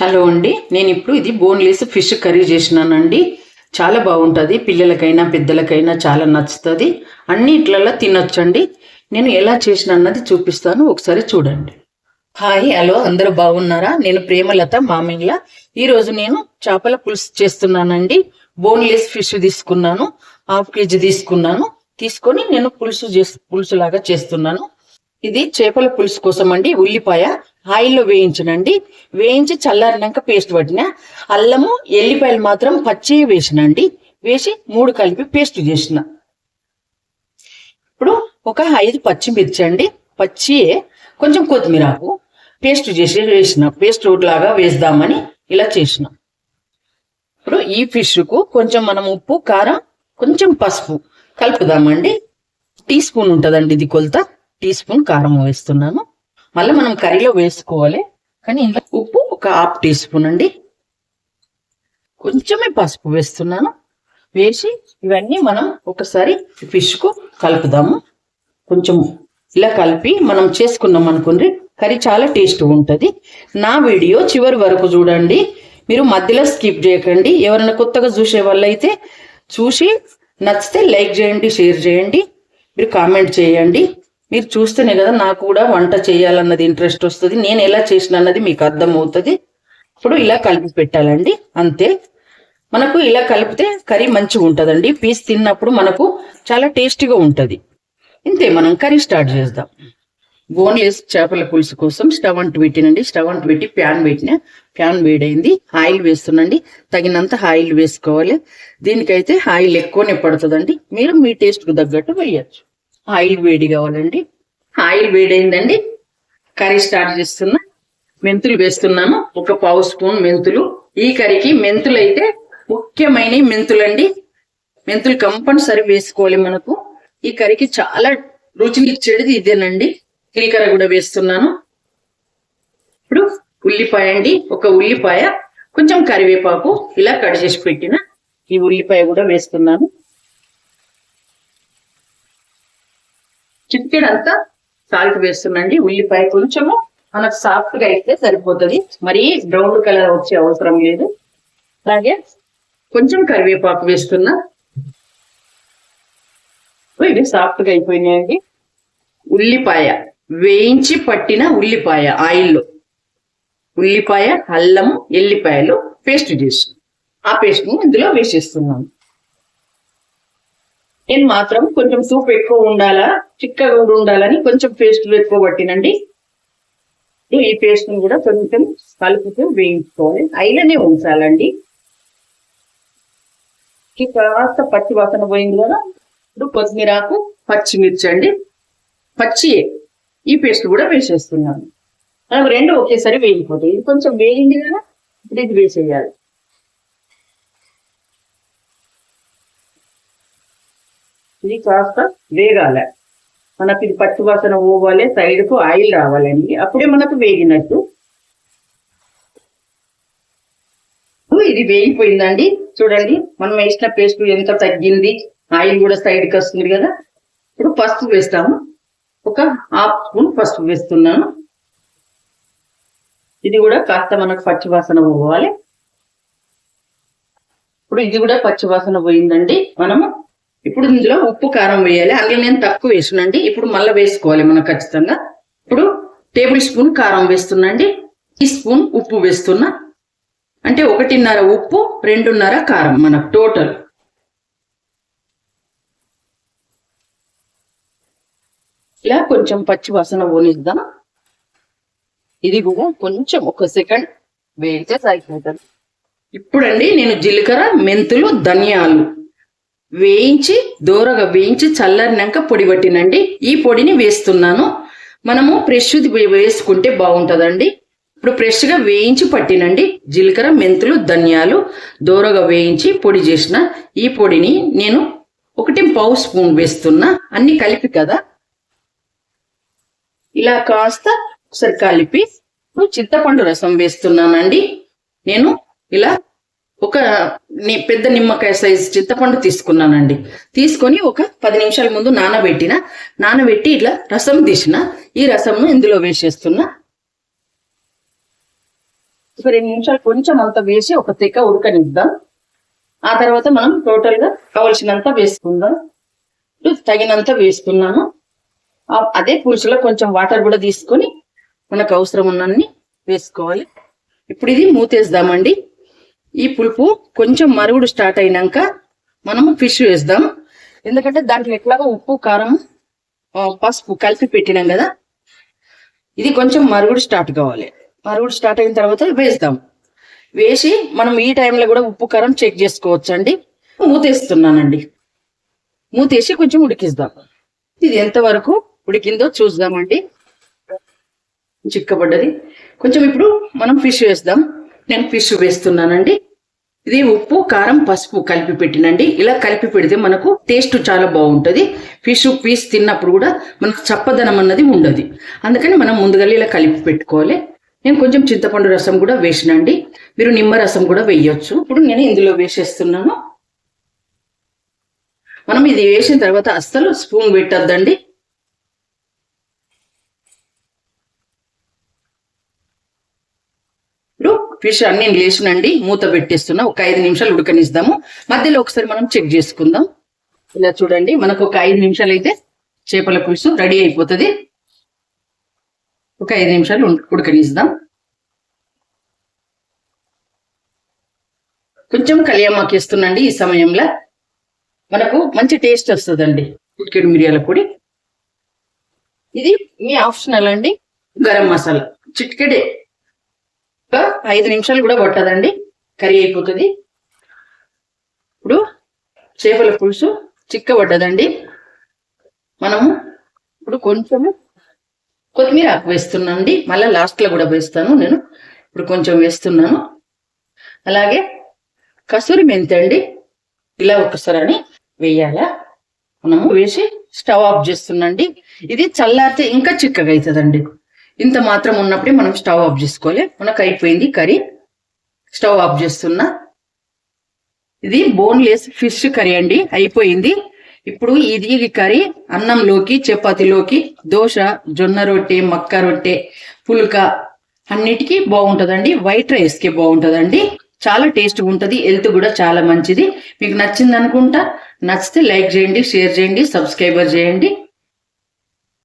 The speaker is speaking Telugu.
హలో అండి. నేను ఇప్పుడు ఇది బోన్లెస్ ఫిష్ కర్రీ చేసినానండి. చాలా బాగుంటుంది. పిల్లలకైనా పెద్దలకైనా చాలా నచ్చుతుంది. అన్నిట్లలో తినొచ్చండి. నేను ఎలా చేసిన అన్నది చూపిస్తాను. ఒకసారి చూడండి. హాయ్ హలో అందరూ బాగున్నారా? నేను ప్రేమలత మామిళ్ళ ఈరోజు నేను చేపల పులుసు చేస్తున్నానండి. బోన్లెస్ ఫిష్ తీసుకున్నాను. హాఫ్ కేజీ తీసుకున్నాను. తీసుకొని నేను పులుసు చేసి పులుసు లాగా చేస్తున్నాను. ఇది చేపల పులుసు కోసం అండి ఉల్లిపాయ ఆయిల్లో వేయించనండి. వేయించి చల్లారినాక పేస్ట్ పట్టిన అల్లము ఎల్లిపాయలు మాత్రం పచ్చి వేసినండి. వేసి మూడు కలిపి పేస్ట్ చేసిన. ఇప్పుడు ఒక ఐదు పచ్చిమిర్చి అండి. పచ్చి కొంచెం కొత్తిమీరాకు పేస్ట్ చేసి వేసిన. పేస్ట్ లాగా వేద్దామని ఇలా చేసిన. ఇప్పుడు ఈ ఫిష్కు కొంచెం మనం ఉప్పు కారం కొంచెం పసుపు కలుపుదామండి. టీ స్పూన్ ఉంటుందండి ఇది కొలత. టీ స్పూన్ కారం వేస్తున్నాను. మళ్ళీ మనం కర్రీలో వేసుకోవాలి. కానీ ఇందులో ఉప్పు ఒక హాఫ్ టీ స్పూన్ అండి. కొంచెమే పసుపు వేస్తున్నాను. వేసి ఇవన్నీ మనం ఒకసారి ఫిష్కు కలుపుదాము. కొంచెం ఇలా కలిపి మనం చేసుకున్నాం అనుకోండి కర్రీ చాలా టేస్ట్ ఉంటుంది. నా వీడియో చివరి వరకు చూడండి. మీరు మధ్యలో స్కిప్ చేయకండి. ఎవరైనా కొత్తగా చూసే వాళ్ళైతే చూసి నచ్చితే లైక్ చేయండి షేర్ చేయండి. మీరు కామెంట్ చేయండి. మీరు చూస్తేనే కదా నాకు కూడా వంట చేయాలన్నది ఇంట్రెస్ట్ వస్తుంది. నేను ఎలా చేసిన అన్నది మీకు అర్థమవుతుంది. ఇప్పుడు ఇలా కలిపి పెట్టాలండి. అంతే. మనకు ఇలా కలిపితే కర్రీ మంచిగా ఉంటుందండి. పీస్ తిన్నప్పుడు మనకు చాలా టేస్టీగా ఉంటుంది. ఇంతే మనం కర్రీ స్టార్ట్ చేద్దాం. బోన్లెస్ చేపల పులుసు కోసం స్టవ్ అంటు పెట్టినండి. స్టవ్ అంటు పెట్టి ప్యాన్ పెట్టిన. ప్యాన్ వేడైంది. ఆయిల్ వేస్తునండి తగినంత ఆయిల్ వేసుకోవాలి. దీనికైతే ఆయిల్ ఎక్కువనే పడుతుందండి. మీరు మీ టేస్ట్కు తగ్గట్టు వేయచ్చు. ఆయిల్ వేడి కావాలండి. ఆయిల్ వేడైందండి కర్రీ స్టార్ట్ చేస్తున్నా. మెంతులు వేస్తున్నాను. ఒక పావు స్పూన్ మెంతులు. ఈ కర్రీకి మెంతులు అయితే ముఖ్యమైన మెంతులండి. మెంతులు కంపల్సరీ వేసుకోవాలి మనకు. ఈ కర్రీకి చాలా రుచిని ఇచ్చేది ఇదేనండి. జీలకర్ర కూడా వేస్తున్నాను. ఇప్పుడు ఉల్లిపాయ అండి. ఒక ఉల్లిపాయ కొంచెం కరివేపాకు ఇలా కట్ చేసి పెట్టిన. ఈ ఉల్లిపాయ కూడా వేస్తున్నాను. చిటికెడు అంతా సాల్ట్ వేస్తున్నాండి ఉల్లిపాయ కొంచెము మనకు సాఫ్ట్గా అయితే సరిపోతుంది. మరీ బ్రౌన్ కలర్ వచ్చే అవసరం లేదు. అలాగే కొంచెం కరివేపాకు వేస్తున్నా. ఇవి సాఫ్ట్గా అయిపోయినాయండి. ఉల్లిపాయ వేయించి పట్టిన ఉల్లిపాయ ఆయిల్లో. ఉల్లిపాయ అల్లం ఎల్లిపాయలు పేస్ట్ చేస్తున్నాం. ఆ పేస్ట్ ఇందులో వేసేస్తున్నాను. నేను మాత్రం కొంచెం సూప్ ఎక్కువ ఉండాలా? చిక్కగా ఉండాలని కొంచెం పేస్ట్ ఎక్కువ పట్టినండి. ఈ పేస్ట్ని కూడా కొంచెం కలుపుతూ వేయించుకోవాలి. అయిలనే ఉంచాలండి. ఈ కాస్త పచ్చి వాసన పోయింది కదా? ఇప్పుడు కొత్తిమీరాకు పచ్చిమిర్చి అండి. పచ్చి ఈ పేస్ట్ కూడా వేసేస్తున్నాను. మనకు రెండు ఒకేసారి వేయిపోతాయి ఇది కొంచెం వేగింది కదా? ఇప్పుడు ఇది వేసేయాలి. ఇది కాస్త వేగాల. మనకి ఇది పచ్చి వాసన పోవాలి సైడ్కు ఆయిల్ రావాలండి. అప్పుడే మనకు వేగినట్టు. ఇది వేగిపోయిందండి. చూడండి మనం వేసిన పేస్ట్ ఎంత తగ్గింది. ఆయిల్ కూడా సైడ్కి వస్తుంది కదా. ఇప్పుడు పసుపు వేస్తాము. ఒక హాఫ్ స్పూన్ పసుపు వేస్తున్నాను. ఇది కూడా కాస్త మనకు పచ్చి వాసన పోవాలి. ఇప్పుడు ఇది కూడా పచ్చి వాసన పోయిందండి. మనము ఇప్పుడు ఇందులో ఉప్పు కారం వేయాలి. అందులో నేను తక్కువ వేసునండి. ఇప్పుడు మళ్ళీ వేసుకోవాలి మనం ఖచ్చితంగా. ఇప్పుడు టేబుల్ స్పూన్ కారం వేస్తున్నాండి. టీ స్పూన్ ఉప్పు వేస్తున్నా. అంటే ఒకటిన్నర ఉప్పు రెండున్నర కారం మనకు టోటల్. ఇలా కొంచెం పచ్చి వాసన పోనిద్దాం. ఇది కూడా కొంచెం ఒక సెకండ్ వేయితే సరిపోతుంది. ఇప్పుడండి నేను జీలకర్ర మెంతులు ధనియాలు వేయించి దూరగా వేయించి చల్లరినాక పొడి పట్టినండి. ఈ పొడిని వేస్తున్నాను. మనము ఫ్రెష్ది వేసుకుంటే బాగుంటుందండి. ఇప్పుడు ఫ్రెష్గా వేయించి పట్టినండి. జీలకర్ర మెంతులు ధనియాలు దూరగా వేయించి పొడి చేసిన ఈ పొడిని నేను ఒకటి పావు స్పూన్ వేస్తున్నా. అన్ని కలిపి కదా. ఇలా కాస్త ఒకసారి కలిపి చింతపండు రసం వేస్తున్నానండి. నేను ఇలా ఒక పెద్ద నిమ్మకాయ సైజ్ చింతపండు తీసుకున్నానండి. తీసుకొని ఒక పది నిమిషాల ముందు నానబెట్టిన నానబెట్టి ఇట్లా రసం తీసిన. ఈ రసంను ఇందులో వేసేస్తున్నా. ఒక రెండు నిమిషాలు కొంచెం అంత వేసి ఒక తెక్క ఉడకనిద్దాం. ఆ తర్వాత మనం టోటల్గా కావలసినంత వేసుకుందాం. తగినంత వేసుకున్నాను. అదే పులుసులో కొంచెం వాటర్ కూడా తీసుకొని మనకు అవసరం ఉన్నన్ని వేసుకోవాలి. ఇప్పుడు ఇది మూతేద్దామండి. ఈ పులుపు కొంచెం మరుగుడు స్టార్ట్ అయినాక మనము ఫిష్ వేద్దాం ఎందుకంటే దాంట్లో ఎట్లాగో ఉప్పు కారం పసుపు కలిపి పెట్టినాం కదా. ఇది కొంచెం మరుగుడు స్టార్ట్ కావాలి. మరుగుడు స్టార్ట్ అయిన తర్వాత వేస్తాం. వేసి మనం ఈ టైంలో కూడా ఉప్పు కారం చెక్ చేసుకోవచ్చు అండి మూతేస్తున్నానండి. మూతేసి కొంచెం ఉడికిద్దాం ఇది ఎంతవరకు ఉడికిందో చూద్దామండి. చిక్కబడ్డది. కొంచెం ఇప్పుడు మనం ఫిష్ వేద్దాం నేను ఫిష్ వేస్తున్నానండి. ఇది ఉప్పు కారం పసుపు కలిపి పెట్టినండి. ఇలా కలిపి పెడితే మనకు టేస్ట్ చాలా బాగుంటుంది. ఫిష్ పీస్ తిన్నప్పుడు కూడా మనకు చప్పదనం అన్నది ఉండదు. అందుకని మనం ముందుగా ఇలా కలిపి పెట్టుకోవాలి. నేను కొంచెం చింతపండు రసం కూడా వేసినండి. మీరు నిమ్మ రసం కూడా వేయొచ్చు. ఇప్పుడు నేను ఇందులో వేసేస్తున్నాను. మనం ఇది వేసిన తర్వాత అస్సలు స్పూన్ పెట్టద్దండి ఇప్పుడు ఫిష్ అన్ని లేచినండి మూత పెట్టేస్తున్నా ఒక ఐదు నిమిషాలు ఉడకనిస్తాము. మధ్యలో ఒకసారి మనం చెక్ చేసుకుందాం. ఇలా చూడండి మనకు ఒక ఐదు నిమిషాలు అయితే చేపల పులుసు రెడీ అయిపోతుంది. ఒక ఐదు నిమిషాలు ఉడకనిస్తాం. ఉడకనిద్దాం కొంచెం కళ్యామాకి వేస్తున్నాండి ఈ సమయంలో. మనకు మంచి టేస్ట్ వస్తుందండి ఉడికెడు మిరియాల పొడి. ఇది మీ ఆప్షనల్ అండి గరం మసాలా. చిట్కెడే ఒక ఐదు నిమిషాలు కూడా పట్టదండి. కర్రీ అయిపోతుంది. ఇప్పుడు చేపల పులుసు చిక్కబడ్డదండి. మనము ఇప్పుడు కొంచెము కొత్తిమీర ఆకు వేస్తున్నానండి. మళ్ళీ లాస్ట్లో కూడా వేస్తాను నేను. ఇప్పుడు కొంచెం వేస్తున్నాను. అలాగే కసూరి మెంతి అండి. ఇలా ఒకసారి అని వేయాలా? మనము వేసి స్టవ్ ఆఫ్ చేస్తున్నాండి ఇది చల్లారితే ఇంకా చిక్కగా అవుతుందండి. ఇంత మాత్రం ఉన్నప్పుడే మనం స్టవ్ ఆఫ్ చేసుకోవాలి. మనకు అయిపోయింది కర్రీ. స్టవ్ ఆఫ్ చేస్తున్నా. ఇది బోన్లెస్ ఫిష్ కర్రీ అండి. అయిపోయింది. ఇప్పుడు ఇది కర్రీ. అన్నంలోకి చపాతీలోకి దోశ జొన్న రొట్టె మక్క రొట్టె పుల్క అన్నిటికీ బాగుంటుందండి. వైట్ రైస్కి బాగుంటుందండి. చాలా టేస్ట్ ఉంటుంది. హెల్త్ కూడా చాలా మంచిది. మీకు నచ్చింది అనుకుంటా నచ్చితే లైక్ చేయండి షేర్ చేయండి సబ్స్క్రైబర్ చేయండి.